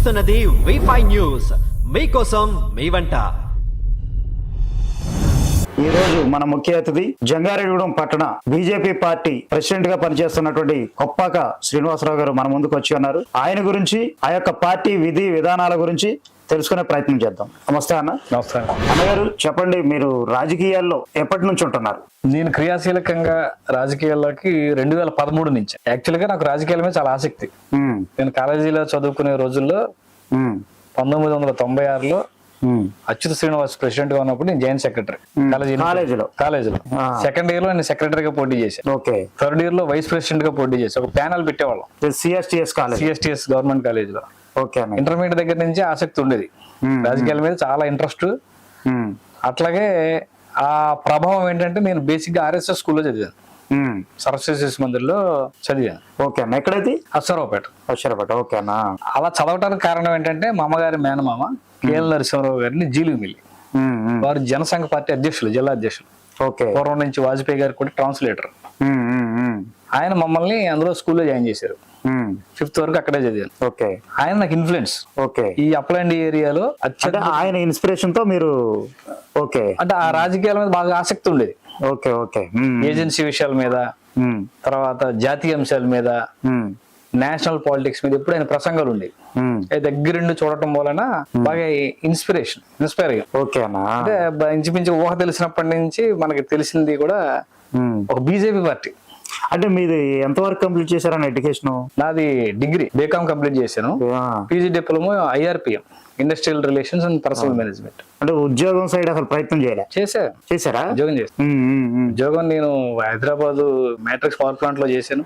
చూస్తున్నది వి న్యూస్ మీకోసం మీ వంట. ఈ రోజు మన ముఖ్య అతిథి జంగారెడ్డిగూడెం పట్టణ బీజేపీ పార్టీ ప్రెసిడెంట్గా పనిచేస్తున్నటువంటి కొప్పాక శ్రీనివాసరావు గారు మన ముందుకు వచ్చి ఉన్నారు. ఆయన గురించి ఆ యొక్క పార్టీ విధి విధానాల గురించి తెలుసుకునే ప్రయత్నం చేద్దాం. నమస్తే అన్న. నమస్కారం అన్నగారు చెప్పండి మీరు రాజకీయాల్లో ఎప్పటి నుంచి ఉంటున్నారు? నేను క్రియాశీలకంగా రాజకీయాల్లోకి రెండు వేల పదమూడు నుంచి. యాక్చువల్గా నాకు రాజకీయాల మీద చాలా ఆసక్తి. నేను కాలేజీలో చదువుకునే రోజుల్లో పంతొమ్మిది వందల తొంభై ఆరులో అచ్యుత శ్రీనివాస్ ప్రెసిడెంట్గా ఉన్నప్పుడు నేను జాయింట్ సెక్రటరీ. కాలేజీ కాలేజీలో. కాలేజీలో. సెకండ్ ఇయర్లో నేను సెక్రటరీగా పోటీ చేశాను ఓకే. థర్డ్ ఇయర్లో వైస్ ప్రెసిడెంట్గా పోటీ చేశాను ఒక ప్యానల్ పెట్టేవాళ్ళం. CSTS college. సిఎస్టిఎస్ గవర్నమెంట్ కాలేజీలో. ఓకే అన్న ఇంటర్మీడియట్ దగ్గర నుంచి ఆసక్తి ఉండేది. రాజకీయాల మీద చాలా ఇంట్రెస్ట్. అట్లాగే ఆ ప్రభావం ఏంటంటే నేను బేసిక్గా ఆర్ఎస్ఎస్ స్కూల్లో చదివాను. సరస్వతి మందిర్లో చదివాను. ఓకే అన్న ఎక్కడైతే అశ్వరావుపేట ఓకే అన్న. అలా చదవటానికి కారణం ఏంటంటే మా అమ్మగారి మేనమామ కేఎల్ నరసింహారావు గారిని జీలుమిల్లి ఉమ్, ఉమ్, వారు జనసంఘ పార్టీ అధ్యక్షులు జిల్లా అధ్యక్షులు. ఓకే. పూర్వం నుంచి వాజ్పేయి గారు కూడా ట్రాన్స్లేటర్. ఆయన మమ్మల్ని అందులో స్కూల్లో జాయిన్ చేశారు. ఫిఫ్త్ వరకు అక్కడే చదివాను. ఓకే. ఆయన నాకు ఇన్ఫ్లుయెన్స్. ఓకే. ఈ అప్లాండ్ ఏరియాలో ఆయన ఇన్స్పిరేషన్తో మీరు ఓకే. అంటే ఆ రాజకీయాల మీద బాగా ఆసక్తి ఉండేది. Okay okay. ఏజెన్సీ విషయాల మీద తర్వాత జాతీయ అంశాల మీద నేషనల్ పాలిటిక్స్ మీద ఎప్పుడు ఆయన ప్రసంగాలు ఉండేవి. దగ్గరుండి చూడటం వలన బాగా ఇన్స్పిరేషన్ ఇన్స్పైర్ అయ్యాం. ఓకే అన్న. అంటే ఇంచుమించు ఊహ తెలిసినప్పటి నుంచి మనకి తెలిసింది కూడా. ఒక బీజేపీ పార్టీ. అంటే మీది ఎంతవరకు కంప్లీట్ చేశారన్న ఎడ్యుకేషన్ నాది డిగ్రీ బీకామ్ కంప్లీట్ చేశాను. PG diploma IRPM industrial relations and personnel management అంటే ఉద్యోగం సైడ్ అసలు ప్రయత్నం చేయలే? చేశా. చేశారా? ఉద్యోగం చేశాను ఉద్యోగం నేను హైదరాబాద్ మ్యాట్రిక్స్ పవర్ ప్లాంట్లో చేశాను.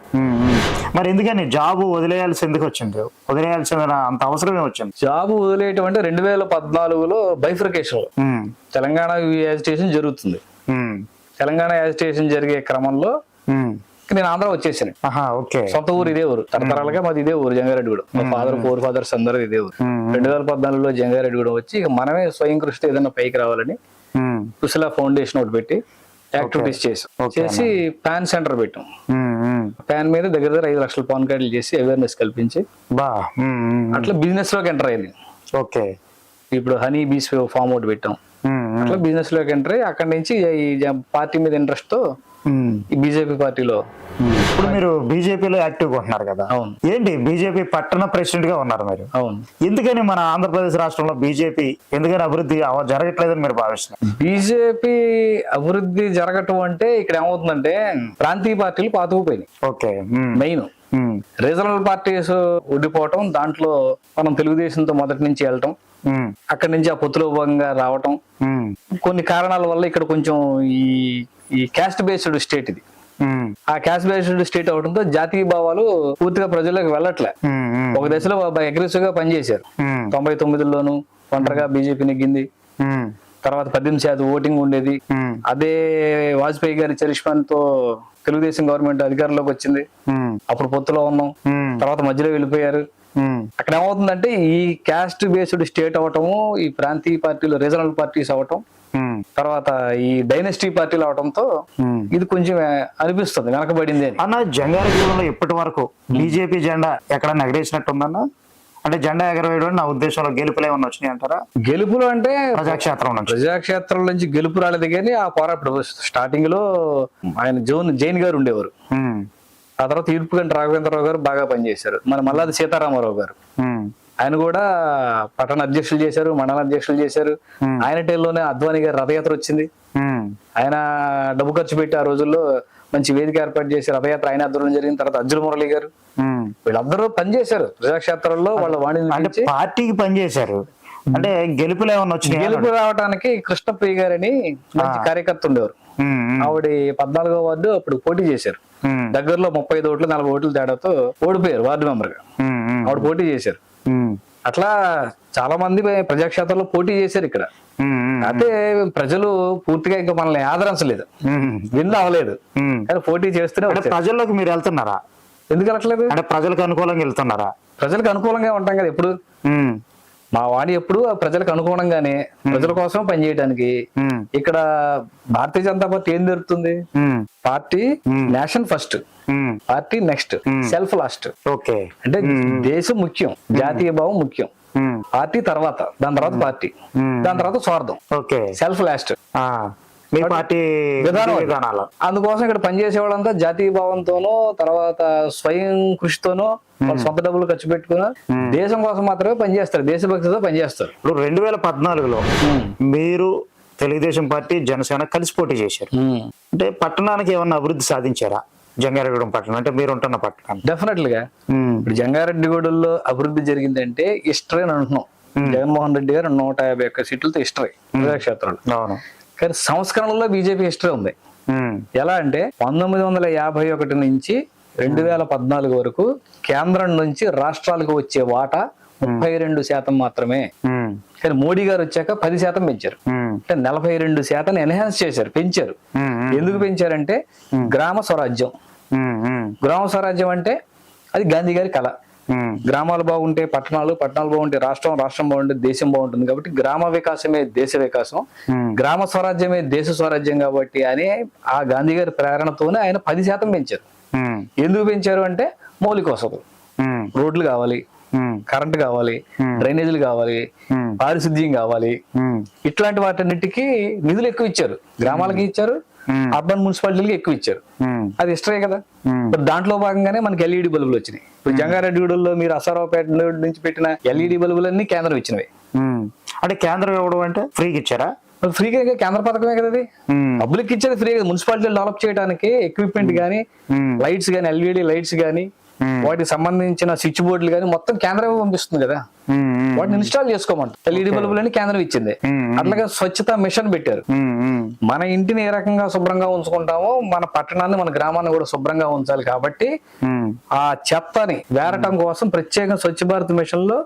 మరి ఎందుకని జాబ్ వదిలేయాల్సి ఎందుకు వచ్చింది? వదిలేయాల్సిన అంత అవసరమే వచ్చింది. జాబ్ వదిలేయటం అంటే రెండు వేల పద్నాలుగులో బైఫ్రికేషన్ తెలంగాణ యాజిటేషన్ జరుగుతుంది. తెలంగాణ యాజిటేషన్ జరిగే క్రమంలో. నేను ఆంధ్ర వచ్చేసాను. ఓకే. సొంత ఊరు ఇదే ఊరు. తరతరాలుగా మాది ఇదే ఊరు జంగారెడ్డిగూడెం. మా ఫాదర్ ఫోర్ ఫాదర్స్ అందరూ ఇదే ఊరు. రెండు వేల పద్నాలుగులో జంగారెడ్డిగూడెం వచ్చి ఇక మనమే స్వయం కృషితో ఏదైనా పైకి రావాలని కుశల ఫౌండేషన్ ఒకటి పెట్టి యాక్టివిటీస్ చేసాం చేసి ప్యాన్ సెంటర్ పెట్టాం. ప్యాన్ మీద దగ్గర దగ్గర ఐదు లక్షల పాన్ కార్డులు చేసి అవేర్నెస్ కల్పించి బా అట్లా బిజినెస్లోకి ఎంటర్ అయింది ఓకే. ఇప్పుడు హనీ బీస్ ఫామ్ ఒకటి పెట్టాం. అట్లా బిజినెస్లోకి ఎంటర్ అయ్యి అక్కడి నుంచి ఈ పార్టీ మీద ఇంట్రెస్ట్తో. ఈ బీజేపీ పార్టీలో. ఇప్పుడు మీరు బీజేపీలో యాక్టివ్గా ఉంటున్నారు కదా. అవును. ఏంటి బీజేపీ పట్టణ ప్రెసిడెంట్గా ఉన్నారు మీరు? అవును. ఎందుకని మన ఆంధ్రప్రదేశ్ రాష్ట్రంలో బీజేపీ ఎందుకని అభివృద్ధి జరగట్లేదని మీరు భావిస్తున్నారు? బీజేపీ అభివృద్ధి జరగటం అంటే ఇక్కడ ఏమవుతుందంటే ప్రాంతీయ పార్టీలు పాతుకుపోయినాయి ఓకే. మెయిన్. రీజనల్ పార్టీస్ ఉండిపోవటం దాంట్లో మనం తెలుగుదేశంతో మొదటి నుంచి వెళ్ళటం అక్కడి నుంచి ఆ పొత్తులో భాగంగా రావటం. కొన్ని కారణాల వల్ల ఇక్కడ కొంచెం ఈ ఈ క్యాస్ట్ బేస్డ్ స్టేట్ ఇది. ఆ క్యాస్ట్ బేస్డ్ స్టేట్ అవడంతో జాతీయ భావాలు పూర్తిగా ప్రజల్లోకి వెళ్ళట్లే. ఒక దశలో అగ్రెసివ్గా పనిచేశారు. తొంభై తొమ్మిదిలోను ఒంటరిగా బీజేపీ నెగ్గింది తర్వాత పద్దెనిమిది శాతం ఓటింగ్ ఉండేది. అదే వాజ్పేయి గారి చరిష్మాన్తో తెలుగుదేశం గవర్నమెంట్ అధికారంలోకి వచ్చింది. అప్పుడు పొత్తులో ఉన్నాం. తర్వాత మధ్యలో వెళ్ళిపోయారు. అక్కడ ఏమవుతుందంటే ఈ క్యాస్ట్ బేస్డ్ స్టేట్ అవటము ఈ ప్రాంతీయ పార్టీలు రీజనల్ పార్టీస్ అవటం తర్వాత ఈ డైనస్టీ పార్టీలు అవటంతో ఉమ్. ఇది కొంచెం అనిపిస్తుంది వెనకబడింది అని. అన్న జంగారెడ్డిగూడెంలో ఇప్పటి వరకు బీజేపీ జెండా ఎక్కడన్నా ఎగరేసినట్టుందన్న అంటే జెండా ఎగరవేయడం నా ఉద్దేశంలో గెలుపులు ఏమన్నా వచ్చినాయి అంటారా? గెలుపులు అంటే ప్రజాక్షేత్రం నుంచి. ప్రజాక్షేత్రం నుంచి గెలుపు రాలేదు కానీ ఆ పోరాటం స్టార్టింగ్లో ఆయన జోన్ జైన్ గారు ఉండేవారు. ఆ తర్వాత తీర్పుగంట రాఘవేంద్రరావు గారు బాగా పనిచేశారు. మన మల్లాది సీతారామారావు గారు. ఆయన కూడా పట్టణ అధ్యక్షులు చేశారు మండల అధ్యక్షులు చేశారు. ఆయన టైంలోనే అద్వానీ గారి రథయాత్ర వచ్చింది. ఆయన డబ్బు ఖర్చు పెట్టి ఆ రోజుల్లో మంచి వేదిక ఏర్పాటు చేసి రథయాత్ర ఆయన ఆధ్వర్యంలో జరిగిన తర్వాత అర్జున మురళి గారు. వీళ్ళందరూ పనిచేశారు. ప్రజాక్షేత్రంలో వాళ్ళ అంటే పిలిచి. పార్టీకి పనిచేశారు. అంటే గెలుపులు ఏమన్నా వచ్చినాయి గెలుపు రావడానికి కృష్ణప్రియ గారని మంచి కార్యకర్త ఉండేవారు. ఆవిడ పద్నాలుగో వార్డు అప్పుడు పోటీ చేశారు. దగ్గరలో ముప్పై ఐదు ఓట్లు నలభై ఓట్ల తేడాతో ఓడిపోయారు వార్డు మెంబర్గా ఆవిడ పోటీ చేశారు. అట్లా చాలా మంది ప్రజాక్షేత్రంలో పోటీ చేశారు ఇక్కడ. అయితే ప్రజలు పూర్తిగా ఇంకా మనల్ని ఆదరించలేదు. విన్ అవ్వలేదు. కానీ పోటీ చేస్తూనే ప్రజల్లోకి మీరు వెళ్తున్నారా? ఎందుకు వెళ్ళట్లేదు? అంటే ప్రజలకు అనుకూలంగా వెళ్తున్నారా? ప్రజలకు అనుకూలంగా ఉంటాం కదా ఎప్పుడు? మా వాణి ఎప్పుడు ప్రజలకు అనుగుణంగానే ప్రజల కోసం పనిచేయడానికి ఇక్కడ భారతీయ జనతా పార్టీ ఏం జరుగుతుంది? Party nation first. Party next self last. Okay. అంటే దేశం ముఖ్యం జాతీయ భావం ముఖ్యం. పార్టీ తర్వాత దాని తర్వాత పార్టీ దాని తర్వాత స్వార్థం. ఓకే. Self last. మీ పార్టీ. విధానాలు. అందుకోసం ఇక్కడ పనిచేసే వాళ్ళంతా జాతీయ భావంతోనో తర్వాత స్వయం కృషితోనో వాళ్ళ సొంత డబ్బులు ఖర్చు పెట్టుకుని దేశం కోసం మాత్రమే పనిచేస్తారు. దేశభక్తితో పనిచేస్తారు. ఇప్పుడు రెండు వేల పద్నాలుగులో మీరు తెలుగుదేశం పార్టీ జనసేన కలిసి పోటీ చేశారు. అంటే పట్టణానికి ఏమన్నా అభివృద్ధి సాధించారా? జంగారెడ్డిగూడెం పట్టణం అంటే మీరు ఉంటున్న పట్టణానికి డెఫినెట్గా ఉమ్, ఇప్పుడు జంగారెడ్డిగూడెంలో అభివృద్ధి జరిగిందంటే హిస్టరీ అని అంటున్నాం. జగన్మోహన్ రెడ్డి గారు నూట యాభై ఒక్క సీట్లతో హిస్టరీ. క్షేత్రాలు అవును. కానీ సంస్కరణలో బీజేపీ హిస్టరీ ఉంది. ఎలా అంటే పంతొమ్మిది వందల యాభై ఒకటి నుంచి రెండు వేల పద్నాలుగు వరకు కేంద్రం నుంచి రాష్ట్రాలకు వచ్చే వాటా ముప్పై రెండు శాతం మాత్రమే. కానీ మోడీ గారు వచ్చాక పది శాతం పెంచారు. అంటే నలభై రెండు శాతం ఎన్హాన్స్ చేశారు పెంచారు. ఎందుకు పెంచారంటే గ్రామ స్వరాజ్యం. గ్రామ స్వరాజ్యం అంటే అది గాంధీ గారి కళ. గ్రామాలు బాగుంటే పట్టణాలు పట్టణాలు బాగుంటే రాష్ట్రం రాష్ట్రం బాగుంటే దేశం బాగుంటుంది కాబట్టి గ్రామ వికాసమే దేశ వికాసం. గ్రామ స్వరాజ్యమే దేశ స్వరాజ్యం కాబట్టి అని ఆ గాంధీ గారి ప్రేరణతోనే ఆయన పది శాతం పెంచారు. ఎందుకు పెంచారు అంటే మౌలిక వసతులు. రోడ్లు కావాలి కరెంట్ కావాలి. డ్రైనేజీలు కావాలి పారిశుద్ధ్యం కావాలి. ఇట్లాంటి వాటన్నిటికీ నిధులు ఎక్కువ ఇచ్చారు. గ్రామాలకి ఇచ్చారు. అర్బన్ మున్సిపాలిటీలకి ఎక్కువ ఇచ్చారు. ఉమ్, అది ఇష్టమే కదా? Hmm. దాంట్లో భాగంగానే మనకి ఎల్ఈడి బల్బులు వచ్చినాయి. ఇప్పుడు జంగారెడ్డిగూడెంలో మీరు అసారావుపేట నుంచి పెట్టిన ఎల్ఈడి బల్బులన్నీ కేంద్రం ఇచ్చినవి. అంటే కేంద్రం ఇవ్వడం అంటే ఫ్రీకి ఇచ్చారా? ఫ్రీగా కేంద్ర పథకమే కదా అది. పబ్లిక్ ఇచ్చేది ఫ్రీగా. మున్సిపాలిటీలు డెవలప్ చేయడానికి ఎక్విప్మెంట్ గానీ లైట్స్ గానీ ఎల్ఈడి లైట్స్ గానీ Hmm. వాటికి సంబంధించిన స్విచ్ బోర్డులు గానీ మొత్తం కేంద్రమే పంపిస్తుంది కదా. ఉమ్, ఉమ్, వాటిని ఇన్స్టాల్ చేసుకోమంట ఎల్ఈడి బల్బులని కేంద్రం ఇచ్చింది. Hmm. అట్లాగే స్వచ్ఛత మిషన్ పెట్టారు. మన ఇంటిని ఏ రకంగా శుభ్రంగా ఉంచుకుంటామో మన పట్టణాన్ని మన గ్రామాన్ని కూడా శుభ్రంగా ఉంచాలి కాబట్టి ఆ చెత్తని వేరటం కోసం ప్రత్యేకంగా స్వచ్ఛ భారత్ మిషన్లో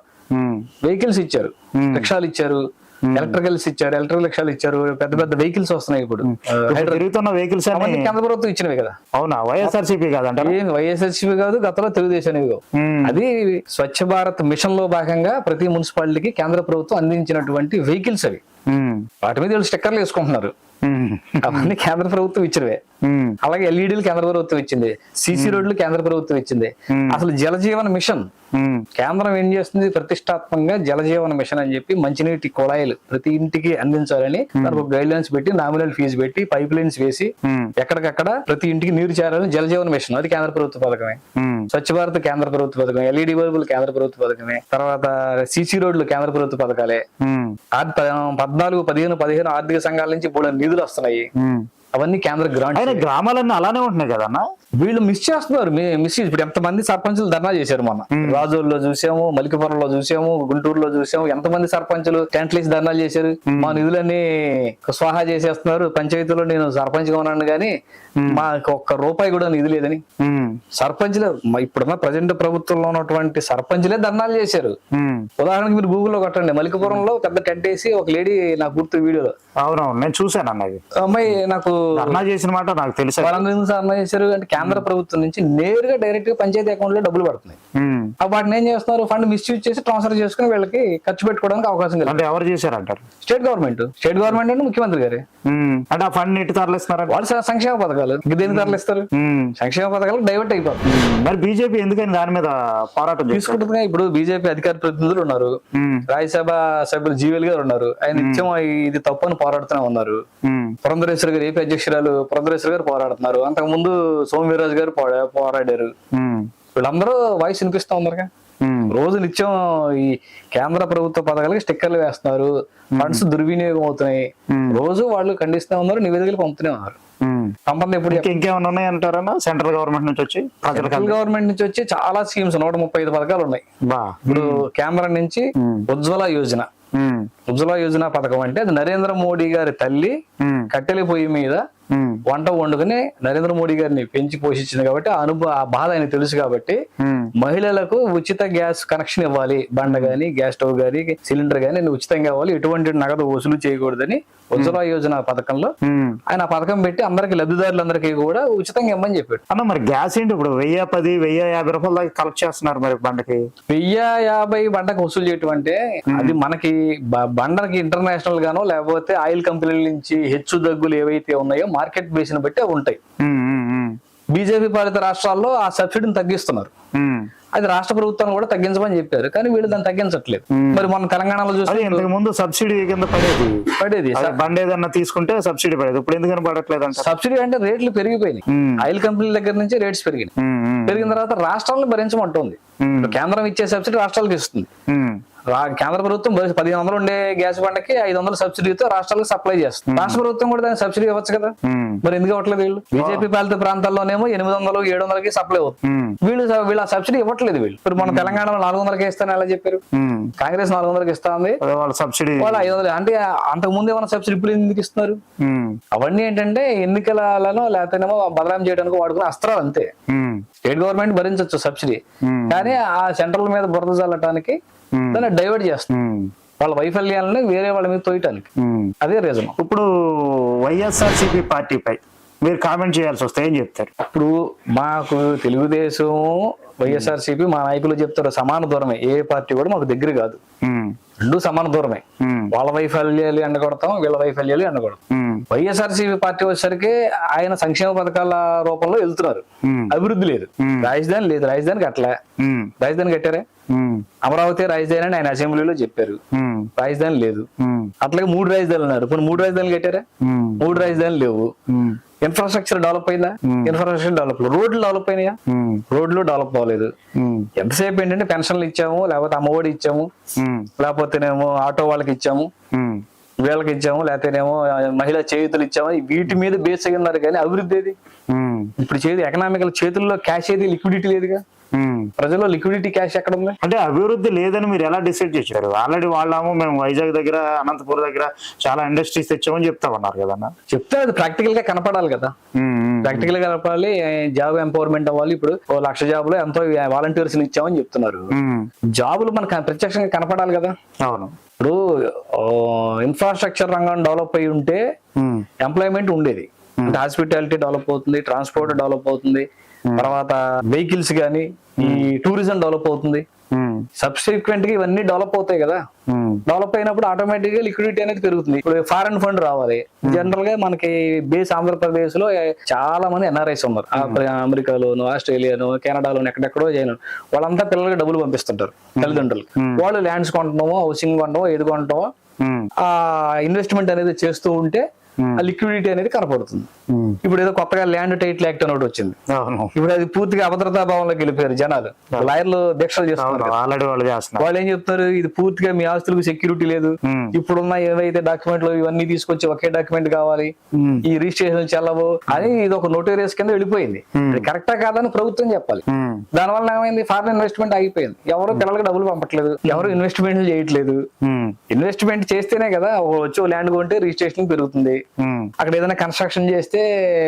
వెహికల్స్ ఇచ్చారు. Hmm. రిక్షాలు ఇచ్చారు. ఎలక్ట్రికల్స్ ఇచ్చారు ఎలక్ట్రికల్ రిక్షాలు ఇచ్చారు పెద్ద పెద్ద వెహికల్స్ వస్తున్నాయి ఇప్పుడు. తిరుగుతున్న వెహికల్స్ అవన్నీ అన్ని కేంద్ర ప్రభుత్వం ఇచ్చినవి కదా. అవునా? వైఎస్ఆర్సీపీ కాదంటారా? ఏం వైఎస్ఆర్సీపీ కాదు గతంలో తెలుగుదేశం కాదు ఉమ్, అది స్వచ్ఛ భారత్ మిషన్లో భాగంగా ప్రతి మున్సిపాలిటీకి కేంద్ర ప్రభుత్వం అందించినటువంటి వెహికల్స్ అవి. వాటి మీద వీళ్ళు స్టిక్కర్లు వేసుకుంటున్నారు. అవన్నీ కేంద్ర ప్రభుత్వం ఇచ్చినవే. అలాగే ఎల్ఈడీలు కేంద్ర ప్రభుత్వం ఇచ్చింది. సిసి రోడ్లు కేంద్ర ప్రభుత్వం ఇచ్చింది. అసలు జలజీవన మిషన్ కేంద్రం ఏం చేస్తుంది? ప్రతిష్టాత్మకంగా జలజీవన మిషన్ అని చెప్పి మంచినీటి కుళాయిలు ప్రతి ఇంటికి అందించాలని దానికి ఒక గైడ్ లైన్స్ పెట్టి నామినల్ ఫీజు పెట్టి పైప్ లైన్స్ వేసి ఎక్కడికక్కడ ప్రతి ఇంటికి నీరు చేరాలని జలజీవన మిషన్. అది కేంద్ర ప్రభుత్వ పథకమే. స్వచ్ఛ భారత్ కేంద్ర ప్రభుత్వ పథకం ఎల్ఈడి బల్బులు కేంద్ర ప్రభుత్వ పథకమే తర్వాత సిసి రోడ్లు కేంద్ర ప్రభుత్వ పథకాలే. పద్నాలుగు పదిహేను పదిహేను ఆర్థిక సంఘాల నుంచి మూడు నిధులు వస్తున్నాయి. అవన్నీ కేంద్ర గ్రాంట్ అయినా గ్రామాలన్నీ అలానే ఉంటున్నాయి కదన్నా వీళ్ళు మిస్ చేస్తున్నారు మిస్ ఇప్పుడు ఎంతమంది సర్పంచులు ధర్నా చేశారు మొన్న? రాజోల్లో చూసాము మలికిపురంలో చూసాము గుంటూరులో చూసాము ఎంతమంది సర్పంచులు టెంట్లు వేసి ధర్నాలు చేశారు? మా నిధులన్నీ స్వాహా చేసేస్తున్నారు. పంచాయతీలో నేను సర్పంచ్గా ఉన్నాను కానీ మాకు ఒక్క రూపాయి కూడా నిధి లేదని. సర్పంచ్లే ఇప్పుడున్న ప్రజెంట్ ప్రభుత్వంలో ఉన్నటువంటి సర్పంచ్లే ధర్నాలు చేశారు. ఉదాహరణకి మీరు గూగుల్లో కొట్టండి. మలికిపురంలో పెద్ద టెంట్ వేసి ఒక లేడీ నాకు గుర్తు వీడియోలో. అవునవును నేను చూశాను అన్నది అమ్మాయి నాకు ధర్నా చేసిన మాట నాకు తెలుసు వాళ్ళందరూ ఎందుకు ధర్నా చేశారు అంటే కేంద్ర ప్రభుత్వం నుంచి నేరుగా డైరెక్ట్గా పంచాయతీ అకౌంట్లో డబ్బులు పడుతున్నాయి. వాటిని ఏం చేస్తున్నారు? ఫండ్ మిస్యూజ్ చేసి ట్రాన్స్ఫర్ చేసుకుని వీళ్ళకి ఖర్చు పెట్టుకోవడానికి అవకాశం కలిగింది. అంటే ఎవరు చేశారంటారు? State government. స్టేట్ గవర్నమెంట్ అంటే ముఖ్యమంత్రి గారి. అంటే ఆ ఫండ్ ఇటు తరలిస్తున్నారంట వాళ్ళు సంక్షేమ పథకాలు. దేనికి తరలిస్తారు. సంక్షేమ పథకాలు డైవర్ట్ అయిపోతుంది మరి బీజేపీ ఎందుకని దాని మీద పోరాటం చేస్తారు తీసుకుంటుందిగా ఇప్పుడు బీజేపీ అధికార ప్రతినిధులు ఉన్నారు. రాజ్యసభ సభ్యులు జీవెల్ గారు ఉన్నారు. ఆయన నిత్యం ఇది తప్పు అని పోరాడుతూనే ఉన్నారు. పురంధరేశ్వరి గారు ఏపీ అధ్యక్షురాలు పురంధరేశ్వరి గారు పోరాడుతున్నారు. అంతకు ముందు సోమవీరాజు గారు పోరా- పోరాడారు. వీళ్ళందరూ వాయిస్ వినిపిస్తా ఉన్నారుగా. రోజు నిత్యం ఈ కేంద్ర ప్రభుత్వ పథకాలకి స్టిక్కర్లు వేస్తున్నారు. ఫండ్స్ దుర్వినియోగం అవుతున్నాయి. రోజు వాళ్ళు ఖండిస్తూనే ఉన్నారు నివేదికలు పంపుతూనే ఉన్నారు. ఉమ్. సంబంధం ఎప్పుడు ఇంకా ఇంకేమైనా ఉన్నాయంటారన్నా సెంట్రల్ గవర్నమెంట్ నుంచి వచ్చి సెంట్రల్ గవర్నమెంట్ నుంచి వచ్చి చాలా స్కీమ్స్ నూట ముప్పై ఐదు పథకాలు ఉన్నాయి. ఇప్పుడు కేంద్రం నుంచి ఉజ్వల యోజన. ఉజ్వల యోజన పథకం అంటే అది నరేంద్ర మోడీ గారి తల్లి. కట్టెల పొయ్యి మీద. వంట వండుకుని నరేంద్ర మోడీ గారిని పెంచి పోషించింది కాబట్టి ఆ అనుభవ ఆ బాధ ఆయన తెలుసు కాబట్టి. మహిళలకు ఉచిత గ్యాస్ కనెక్షన్ ఇవ్వాలి. బండ గాని గ్యాస్ స్టవ్ గాని సిలిండర్ గాని ఉచితంగా ఇవ్వాలి. ఎటువంటి నగదు వసూలు చేయకూడదని ఉజ్వల యోజన పథకంలో. ఆయన ఆ పథకం పెట్టి అందరికి లబ్ధిదారులందరికీ కూడా ఉచితంగా ఇవ్వమని చెప్పాడు. అన్న మరి గ్యాస్ ఏంటి ఇప్పుడు? వెయ్యి పది వెయ్యి యాభై రూపాయల దాకా కలెక్ట్ చేస్తున్నారు మరి బండకి. వెయ్యి యాభై బండకు వసూలు చేయటం అంటే అది మనకి బండకి ఇంటర్నేషనల్ గానో లేకపోతే ఆయిల్ కంపెనీల నుంచి హెచ్చు దగ్గులు ఏవైతే ఉన్నాయో మార్కెట్ బేస్ బట్టి అవి ఉంటాయి. బీజేపీ పాలిత రాష్ట్రాల్లో ఆ సబ్సిడీని తగ్గిస్తున్నారు. అది రాష్ట్ర ప్రభుత్వం కూడా తగ్గించమని చెప్పారు కానీ వీళ్ళు దాన్ని తగ్గించట్లేదు. మరి మన తెలంగాణలో చూస్తే ఇంతకు ముందు సబ్సిడీ కింద పడేది. పడేది. బండి ఏదన్నా తీసుకుంటే సబ్సిడీ పడేది. ఇప్పుడు ఎందుకని పడట్లేదు అంట సబ్సిడీ అంటే రేట్లు పెరిగిపోయినాయి. ఆయిల్ కంపెనీల దగ్గర నుంచి రేట్స్ పెరిగినాయి. పెరిగిన తర్వాత రాష్ట్రాలను భరించమంటుంది. కేంద్రం ఇచ్చే సబ్సిడీ రాష్ట్రాలకు ఇస్తుంది. కేంద్ర ప్రభుత్వం పదిహేను వందలు ఉండే గ్యాస్ బండకి ఐదు వందల సబ్సిడీతో రాష్ట్రాలకు సప్లై చేస్తుంది. రాష్ట్ర ప్రభుత్వం కూడా దానికి సబ్సిడీ ఇవ్వచ్చు కదా? మరి ఎందుకు ఇవ్వట్లేదు వీళ్ళు? బీజేపీ పాలిత ప్రాంతాల్లోనేమో ఎనిమిది వందలు ఏడు వందలకి సప్లై అవుతుంది. వీళ్ళు వీళ్ళ సబ్సిడీ ఇవ్వట్లేదు వీళ్ళు. ఇప్పుడు మన తెలంగాణలో నాలుగు వందలకి ఇస్తాను ఎలా చెప్పారు? కాంగ్రెస్ నాలుగు వందలకి ఇస్తా ఉంది అదే వాళ్ళ సబ్సిడీ. వాళ్ళు ఐదు వందలు. అంటే అంతకు ముందు ఏమైనా సబ్సిడీ ఇప్పుడు ఎందుకు ఇస్తున్నారు? అవన్నీ ఏంటంటే ఎన్నికలలో లేకపోతేనేమో బదనాం చేయడానికి వాడుకునే అస్త్రాలు అంతే. స్టేట్ గవర్నమెంట్ భరించవచ్చు సబ్సిడీ. కానీ ఆ సెంట్రల్ మీద బురద చల్లటానికి దాన్ని డైవర్ట్ చేస్తుంది వాళ్ళ వైఫల్యాలను వేరే వాళ్ళ మీద తోయటానికి. అదే రీజన్ ఇప్పుడు వైఎస్ఆర్సీపీ పార్టీపై మీరు కామెంట్ చేయాల్సి వస్తే ఏం చెప్తారు? ఇప్పుడు మాకు తెలుగుదేశం వైఎస్ఆర్సీపీ మా నాయకులు చెప్తారు సమాన దూరమే. ఏ పార్టీ కూడా మాకు దగ్గర కాదు. రెండు సమాన దూరమే. వాళ్ళ వైఫల్యాలు ఎండగొడతాం వీళ్ళ వైఫల్యాలు ఎండగొడతాం. వైఎస్ఆర్సీపీ పార్టీ వచ్చేసరికి ఆయన సంక్షేమ పథకాల రూపంలో వెళ్తున్నారు. అభివృద్ధి లేదు. రాజధాని లేదు. రాజధాని కట్టలే రాజధాని కట్టారే? అమరావతి రాజధాని అని ఆయన అసెంబ్లీలో చెప్పారు. రాజధాని లేదు. అట్లాగే మూడు రాజధానులు ఉన్నారు. కొన్ని మూడు రాజధానులు కట్టారా? మూడు రాజధానులు లేవు. ఇన్ఫ్రాస్ట్రక్చర్ డెవలప్ అయిందా? ఇన్ఫ్రాస్ట్రక్చర్ డెవలప్ రోడ్లు డెవలప్ అయినాయా? రోడ్లు డెవలప్ అవ్వలేదు. ఎంతసేపు ఏంటంటే పెన్షన్లు ఇచ్చాము లేకపోతే అమ్మఒడి ఇచ్చాము లేకపోతేనేమో ఆటో వాళ్ళకి ఇచ్చాము. వీళ్ళకి ఇచ్చాము లేకపోతేనేమో మహిళా చేయుతులు ఇచ్చాము వీటి మీద బేస్ అయి ఉన్నారు కానీ అభివృద్ధి ఏది? ఇప్పుడు చేతి ఎకనామికల్ చేతుల్లో క్యాష్ ఏది లిక్విడిటీ లేదుగా. ప్రజల్లో లిక్విడిటీ క్యాష్ ఎక్కడ ఉంది అంటే అభివృద్ధి లేదని మీరు ఎలా డిసైడ్ చేశారు? ఆల్రెడీ వాళ్ళేమో మేము వైజాగ్ దగ్గర అనంతపురం దగ్గర చాలా ఇండస్ట్రీస్ తెచ్చామని చెప్తా ఉన్నారు కదన్నా చెప్తే అది ప్రాక్టికల్గా కనపడాలి కదా. ప్రాక్టికల్గా కనపడాలి జాబ్ ఎంపవర్మెంట్ అవ్వాలి. ఇప్పుడు ఓ లక్ష జాబులు ఎంతో వాలంటీర్స్ ఇచ్చామని చెప్తున్నారు. జాబులు మనకు ప్రత్యక్షంగా కనపడాలి కదా. అవును. ఇప్పుడు ఇన్ఫ్రాస్ట్రక్చర్ రంగం డెవలప్ అయి ఉంటే ఎంప్లాయ్మెంట్ ఉండేది. అంటే హాస్పిటాలిటీ డెవలప్ అవుతుంది ట్రాన్స్పోర్ట్ డెవలప్ అవుతుంది. తర్వాత వెహికల్స్ కానీ ఈ టూరిజం డెవలప్ అవుతుంది. సబ్సిక్వెంట్గా ఇవన్నీ డెవలప్ అవుతాయి కదా. డెవలప్ అయినప్పుడు ఆటోమేటిక్గా లిక్విడిటీ అనేది పెరుగుతుంది. ఇప్పుడు ఫారెన్ ఫండ్ రావాలి. జనరల్గా మనకి బేస్ ఆంధ్రప్రదేశ్లో చాలా మంది ఎన్ఆర్ఐస్ ఉన్నారు. అమెరికాలోను ఆస్ట్రేలియాను కెనడాలోను ఎక్కడెక్కడో చేయను. వాళ్ళంతా పిల్లలకి డబ్బులు పంపిస్తుంటారు తల్లిదండ్రులు. వాళ్ళు ల్యాండ్స్ కొంటామో హౌసింగ్ కొంటామో ఏది కొంటామో ఆ ఇన్వెస్ట్మెంట్ అనేది చేస్తూ ఉంటే ఆ లిక్విడిటీ అనేది కనపడుతుంది. ఇప్పుడు ఏదో కొత్తగా ల్యాండ్ టైటిల్ యాక్ట్ అని ఒకటి వచ్చింది. ఇప్పుడు అది పూర్తిగా అభద్రతా భావంలోకి వెళ్ళిపోయారు జనాలు. లాయర్లు దీక్షలు చేస్తున్నారు వాళ్ళు ఏం చెప్తారు? ఇది పూర్తిగా మీ ఆస్తులకు సెక్యూరిటీ లేదు. ఇప్పుడున్న ఏవైతే డాక్యుమెంట్లు ఇవన్నీ తీసుకొచ్చి ఒకే డాక్యుమెంట్ కావాలి ఈ రిజిస్ట్రేషన్ చెల్లవు అని ఇది ఒక నోటేరియస్ కింద వెళ్ళిపోయింది. కరెక్టా కాదని ప్రభుత్వం చెప్పాలి. ఉమ్, దానివల్ల ఏమైంది? ఫారెన్ ఇన్వెస్ట్మెంట్ ఆగిపోయింది. ఎవరు పిల్లలకి డబ్బులు పంపట్లేదు. ఎవరు ఇన్వెస్ట్మెంట్ చేయట్లేదు. ఇన్వెస్ట్మెంట్ చేస్తేనే కదా వచ్చి ల్యాండ్ కొంటే రిజిస్ట్రేషన్ పెరుగుతుంది. అక్కడ ఏదైనా కన్స్ట్రక్షన్ చేస్తే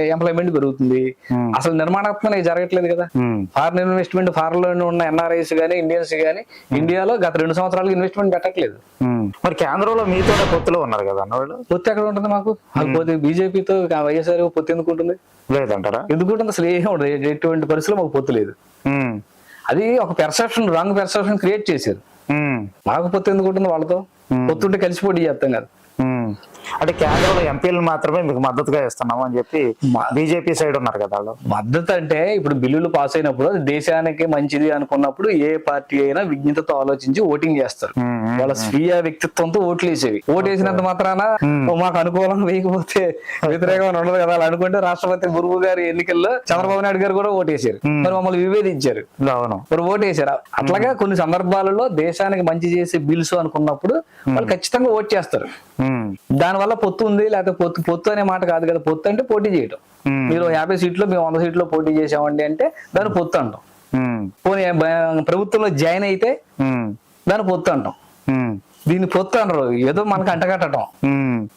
ఎంప్లాయ్మెంట్ పెరుగుతుంది. Hmm. అసలు నిర్మాణాత్మక జరగట్లేదు కదా. ఫారెన్ ఇన్వెస్ట్మెంట్ ఫారెన్లో ఉన్న ఎన్ఆర్ఐస్ గానీ ఇండియన్స్ గానీ ఇండియాలో గత రెండు సంవత్సరాలుగా ఇన్వెస్ట్మెంట్ పెట్టట్లేదు. మరి కేంద్రంలో మీతో పొత్తులో ఉన్నారు కదా అన్న వాళ్ళు పొత్తు ఎక్కడ ఉంటుంది మాకు? పోతే బీజేపీతో వైఎస్ఆర్ పొత్తు ఎందుకు ఉంటుంది? లేదంటారా? ఎందుకు ఉంటుంది? అసలు ఏం ఉండదు. ఎటువంటి పరిస్థితిలో మాకు పొత్తు లేదు. అది ఒక పెర్సెప్షన్ రాంగ్ పెర్సెప్షన్ క్రియేట్ చేశారు. మాకు పొత్తు ఎందుకు ఉంటుంది వాళ్ళతో? పొత్తుంటే కలిసి పోటీ చేస్తాం కదా. అంటే కేంద్రంలో ఎంపీలు మాత్రమే మీకు మద్దతుగా ఇస్తున్నాము అని చెప్పి బీజేపీ సైడ్ ఉన్నారు కదా వాళ్ళు. మద్దతు అంటే ఇప్పుడు బిల్లులు పాస్ అయినప్పుడు దేశానికి మంచిది అనుకున్నప్పుడు ఏ పార్టీ అయినా విజ్ఞతతో ఆలోచించి ఓటింగ్ చేస్తారు. వాళ్ళ స్వీయ వ్యక్తిత్వంతో ఓట్లు వేసేవి. ఓటు వేసినంత మాత్రాన "ఓ, మాకు అనుకూలంగా వేయకపోతే వ్యతిరేకంగా ఉండదు కదా. అలా అనుకుంటే రాష్ట్రపతి ముర్ము గారి ఎన్నికల్లో చంద్రబాబు నాయుడు గారు కూడా ఓటేశారు మరి మమ్మల్ని విభేదించారు. అవును. మరి ఓటేశారు అట్లాగా కొన్ని సందర్భాలలో దేశానికి మంచి చేసే బిల్స్ అనుకున్నప్పుడు వాళ్ళు ఖచ్చితంగా ఓట్ చేస్తారు. ఉమ్, దానివల్ల పొత్తు ఉంది లేకపోతే పొత్తు పొత్తు అనే మాట కాదు కదా. పొత్తు అంటే పోటీ చేయటం. మీరు యాభై సీట్లు మేము వంద సీట్లో పోటీ చేసామండి అంటే దాన్ని పొత్తు అంటాం. పోనీ ప్రభుత్వంలో జాయిన్ అయితే దాన్ని పొత్తు అంటాం. దీన్ని పొత్తు అనరు ఏదో మనకు అంటగట్టడం.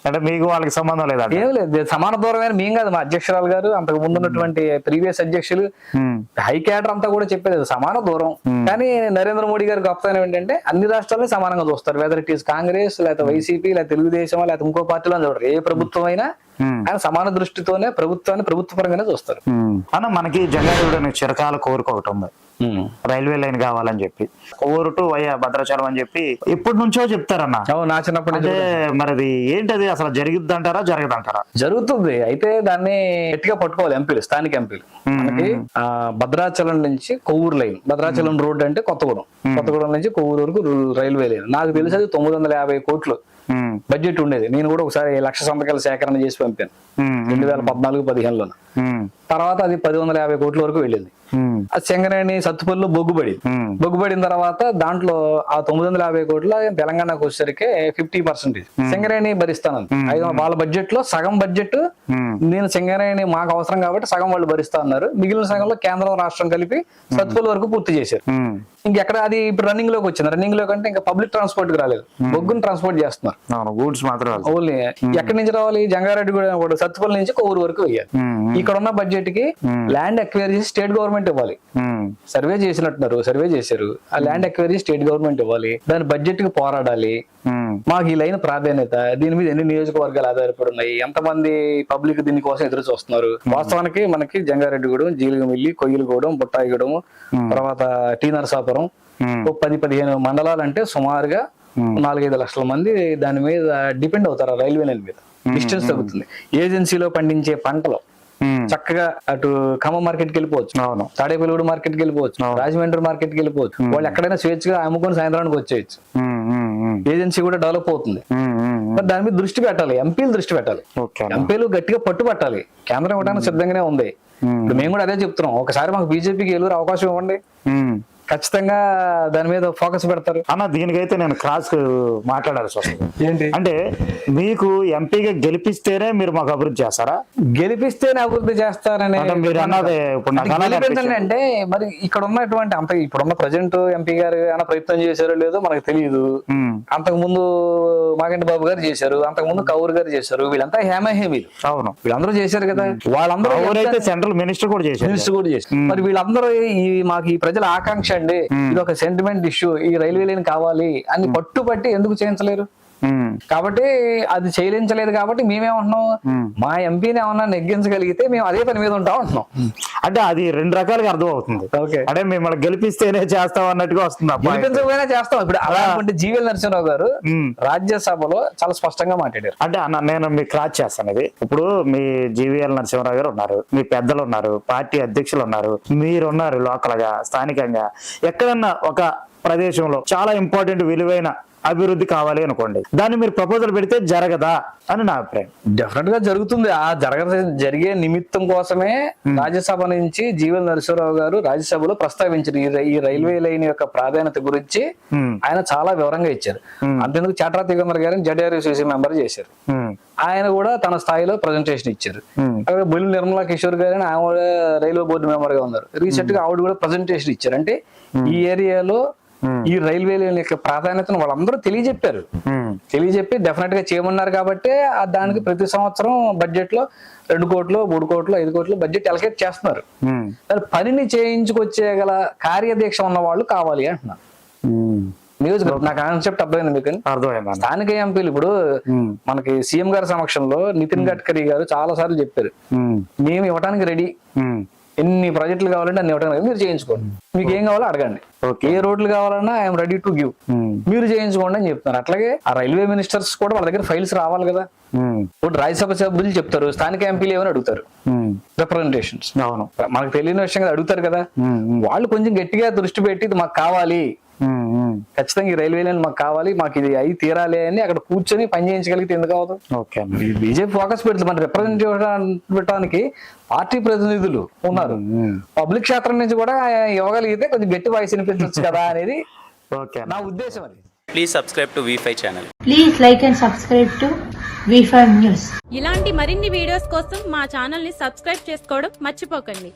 అంటే మీకు వాళ్ళకి సంబంధం లేదంట ఏం లేదు. సమాన దూరమైన మేం కాదు మా అధ్యక్షురాలు గారు అంతకు ముందు ఉన్నటువంటి ప్రీవియస్ అధ్యక్షులు. హై క్యాడర్ అంతా కూడా చెప్పేది సమాన దూరం. కానీ నరేంద్ర మోడీ గారి గొప్పతనం ఏంటంటే అన్ని రాష్ట్రాల్లో సమానంగా చూస్తారు. వెదర్ ఇట్ ఈస్ కాంగ్రెస్ లేకపోతే వైసీపీ లేకపోతే తెలుగుదేశం లేకపోతే ఇంకో పార్టీలో చూడరు. ఏ ప్రభుత్వం అయినా ఆయన సమాన దృష్టితోనే ప్రభుత్వాన్ని ప్రభుత్వ పరంగానే చూస్తారు. అన్న మనకి జంగారెడ్డి చిరకాల కోరిక ఒకటి ఉంది. రైల్వే లైన్ కావాలని చెప్పి. ఊరు టు వయ్యా భద్రాచలం అని చెప్పి ఇప్పటి నుంచో చెప్తారన్న. నా చిన్నప్పటి నుంచి అంటే మరి ఏంటది? అసలు జరిగిద్దంటారా జరగదంటారా? జరుగుతుంది. అయితే దాన్ని గట్టిగా పట్టుకోవాలి ఎంపీలు స్థానిక ఎంపీలు. మనకి భద్రాచలం నుంచి కొవ్వూరు లైన్. భద్రాచలం రోడ్ అంటే కొత్తగూడెం. కొత్తగూడెం నుంచి కొవ్వూరు వరకు రైల్వే లైన్. నాకు తెలిసి అది తొమ్మిది వందల యాభై కోట్లు బడ్జెట్ ఉండేది. నేను కూడా ఒకసారి లక్ష సంతకాల సేకరణ చేసి పంపాను. రెండు వేల పద్నాలుగు పదిహేనులో తర్వాత అది పది వందల యాభై కోట్ల వరకు వెళ్ళింది. చెంగనేని సత్తుపల్లిలో బొగ్గుబడి. బొగ్గుబడిన తర్వాత దాంట్లో ఆ తొమ్మిది వందల యాభై కోట్ల తెలంగాణకు వచ్చేసరికి ఫిఫ్టీ పర్సెంటేజ్ సింగరేణి భరిస్తాను ఐదు వాళ్ళ బడ్జెట్లో సగం బడ్జెట్ నేను సింగరేణి మాకు అవసరం కాబట్టి సగం వాళ్ళు భరిస్తా అన్నారు. మిగిలిన సగంలో కేంద్రం రాష్ట్రం కలిపి సత్తుపల్లి వరకు పూర్తి చేశారు. ఇంకెక్కడ అది ఇప్పుడు రన్నింగ్లోకి వచ్చింది. రన్నింగ్లోకి అంటే ఇంకా పబ్లిక్ ట్రాన్స్పోర్ట్కి రాలేదు బొగ్గును ట్రాన్స్పోర్ట్ చేస్తున్నారు. గూడ్స్ మాత్రం. ఓన్లీ ఎక్కడి నుంచి రావాలి? జంగారెడ్డి కూడా సత్తుపల్లి నుంచి కొవ్వూరు వరకు వెయ్యాలి. ఇక్కడ ఉన్న బడ్జెట్ కి ల్యాండ్ ఎక్వైర్ చేసి స్టేట్ గవర్నమెంట్ ఇవ్వాలి. సర్వే చేసినట్టున్నారు సర్వే చేశారు. ఆ ల్యాండ్ ఎక్వైరీ స్టేట్ గవర్నమెంట్ ఇవ్వాలి. దాని బడ్జెట్కి పోరాడాలి. ఉమ్, మాకు ఈ లైన్ ప్రాధాన్యత దీని మీద ఎన్ని నియోజకవర్గాలు ఆధారపడి ఉన్నాయి ఎంతమంది పబ్లిక్ దీని కోసం ఎదురు చూస్తున్నారు? వాస్తవానికి మనకి జంగారెడ్డిగూడెం జీలిగమిల్లి కొయ్యలగూడెం బుట్టాయిగూడెం తర్వాత టీ నరసాపురం. పది పదిహేను మండలాలు అంటే సుమారుగా నాలుగైదు లక్షల మంది దాని మీద డిపెండ్ అవుతారు ఆ రైల్వే లైన్ మీద. డిస్టెన్స్ తగ్గుతుంది. ఏజెన్సీలో పండించే పంటలు చక్కగా అటు ఖమ్మం మార్కెట్కి వెళ్ళిపోవచ్చు. అవును. తాడేపల్లిగూడ మార్కెట్కి వెళ్ళిపోవచ్చు రాజమండ్రి మార్కెట్కి వెళ్ళిపోవచ్చు వాళ్ళు ఎక్కడైనా స్వేచ్ఛగా అమ్ముకొని సాయంత్రానికి వచ్చేయచ్చు. ఏజెన్సీ కూడా డెవలప్ అవుతుంది. మరి దాని మీద దృష్టి పెట్టాలి. ఎంపీలు దృష్టి పెట్టాలి. ఎంపీలు గట్టిగా పట్టు పట్టాలి. కేంద్రం ఇవ్వడానికి సిద్ధంగానే ఉంది. ఇప్పుడు మేము కూడా అదే చెప్తున్నాం. ఒకసారి మాకు బీజేపీకి ఏలూరు అవకాశం ఇవ్వండి. ఖచ్చితంగా దాని మీద ఫోకస్ పెడతారు. అన్న దీనికైతే నేను క్రాస్ మాట్లాడాల్సి వస్తుంది ఏంటి? అంటే మీకు ఎంపీగా గెలిపిస్తేనే మీరు మాకు అభివృద్ధి చేస్తారా? గెలిపిస్తేనే అభివృద్ధి చేస్తారని అంటే మీరు అన్నది ఇప్పుడు అంటే మరి ఇక్కడ ఉన్నటువంటి అంత ఇప్పుడున్న ప్రజెంట్ ఎంపీ గారు ఏమైనా ప్రయత్నం చేశారో లేదో మనకు తెలియదు. అంతకు ముందు మాగంటి బాబు గారు చేశారు అంతకు ముందు కౌరు గారు చేశారు వీళ్ళంతా హేమహేమీలు అవును. వీళ్ళందరూ చేశారు కదా. వాళ్ళందరూ సెంట్రల్ మినిస్టర్ కూడా చేశారు. మినిస్టర్ కూడా చేశారు. మరి వీళ్ళందరూ ఈ మాకు ఈ ప్రజల ఆకాంక్ష అండి ఇది ఒక సెంటిమెంట్ ఇష్యూ ఈ రైల్వే లైన్ కావాలి అని పట్టుబట్టి ఎందుకు చేయించలేరు కాబట్టి అది చేయించలేదు కాబట్టి మేమేమంటున్నాం? మా ఎంపీని ఏమన్నా నెగ్గించగలిగితే మేము అదే పని మీద ఉంటాం అంటున్నాం. అంటే అది రెండు రకాలుగా అర్థం అవుతుంది ఓకే. అంటే మిమ్మల్ని గెలిపిస్తేనే చేస్తాం అన్నట్టుగా వస్తుంది గెలిపించకపోయినా చేస్తాం. ఇప్పుడు అలా. అనుకుంటే జీవీఎల్ నరసింహరావు గారు. రాజ్యసభలో చాలా స్పష్టంగా మాట్లాడారు. అంటే అన్న నేను మీకు క్రాచ్ చేస్తాను ఇది. ఇప్పుడు మీ జీవీఎల్ నరసింహరావు గారు ఉన్నారు మీ పెద్దలు ఉన్నారు పార్టీ అధ్యక్షులు ఉన్నారు మీరు ఉన్నారు లోకల్గా స్థానికంగా. ఎక్కడన్నా ఒక ప్రదేశంలో చాలా ఇంపార్టెంట్ విలువైన అభివృద్ధి కావాలి అనుకోండి. దాన్ని మీరు ప్రపోజల్ పెడితే జరగదా అని నా అభిప్రాయం. డెఫినెట్గా జరుగుతుంది. ఆ జరగ జరిగే నిమిత్తం కోసమే రాజ్యసభ నుంచి జీవన్ నరసింహరావు గారు రాజ్యసభలో ప్రస్తావించారు. ఈ రైల్వే లైన్ యొక్క ప్రాధాన్యత గురించి ఆయన చాలా వివరంగా ఇచ్చారు. అంతేందుకు చాట్రా దిగంబర్ గారిని జడ్ఆర్యూసీసీ మెంబర్ చేశారు. ఆయన కూడా తన స్థాయిలో ప్రజెంటేషన్ ఇచ్చారు. అలాగే బొల్లి నిర్మలా కిషోర్ గారిని ఆమె రైల్వే బోర్డు మెంబర్గా ఉన్నారు. రీసెంట్గా ఆవిడ కూడా ప్రజెంటేషన్ ఇచ్చారు. అంటే ఈ ఏరియాలో ఈ రైల్వే లైన్ యొక్క ప్రాధాన్యతను వాళ్ళందరూ తెలియజెప్పారు. తెలియజెప్పి డెఫినెట్గా చేయమన్నారు కాబట్టి ఆ దానికి ప్రతి సంవత్సరం బడ్జెట్లో రెండు కోట్లు మూడు కోట్లు ఐదు కోట్లు బడ్జెట్ అలకేట్ చేస్తున్నారు. దాని పనిని చేయించుకొచ్చేగల కార్యదీక్ష ఉన్న వాళ్ళు కావాలి అంటున్నారు. నియోజకవర్గం నా కాన్సెప్ట్ అర్థమైంది మీకు? అర్థమైందన్న స్థానిక ఎంపీలు ఇప్పుడు మనకి సీఎం గారి సమక్షంలో నితిన్ గడ్కరీ గారు చాలా సార్లు చెప్పారు. మేము. ఇవ్వడానికి రెడీ ఎన్ని ప్రాజెక్టులు కావాలంటే అన్ని ready. మీరు చేయించుకోండి. మీకు ఏం కావాలో అడగండి. ఏ రోడ్లు కావాలన్నా ఐఎమ్ రెడీ టు గివ్. మీరు చేయించుకోండి అని చెప్తున్నారు. అట్లాగే ఆ రైల్వే మినిస్టర్స్ కూడా వాళ్ళ దగ్గర ఫైల్స్ రావాలి కదా. ఇప్పుడు రాజ్యసభ సభ్యులు చెప్తారు స్థానిక ఎంపీలు ఏమని అడుగుతారు. రిప్రజెంటేషన్స్ అవును. మనకు తెలియని విషయం కదా అడుగుతారు కదా. వాళ్ళు కొంచెం గట్టిగా దృష్టి పెట్టి ఇది మాకు కావాలి. ఖచ్చితంగా ఈ రైల్వే లైన్ మాకు కావాలి మాకు ఇది అయి తీరాలి అని అక్కడ కూర్చొని పని చేయించగలిగితే ఎందుకు అవ్వదు ఓకే బీజేపీ ఫోకస్ పెడుతుంది. మన రిప్రజెంటేషన్ పెట్టడానికి పార్టీ ప్రతినిధులు ఉన్నారు. పబ్లిక్ క్షేత్రం నుంచి కూడా ఇవ్వగలిగితే కొంచెం గట్టి వాయిస్ వినిపించవచ్చు కదా అనేది ఓకే నా ఉద్దేశం అది. Please subscribe to V5 channel. Please like and subscribe to V5 News. ఇలాంటి మరిన్ని వీడియోస్ కోసం మా ఛానల్ని సబ్స్క్రైబ్ చేసుకోవడం మర్చిపోకండి.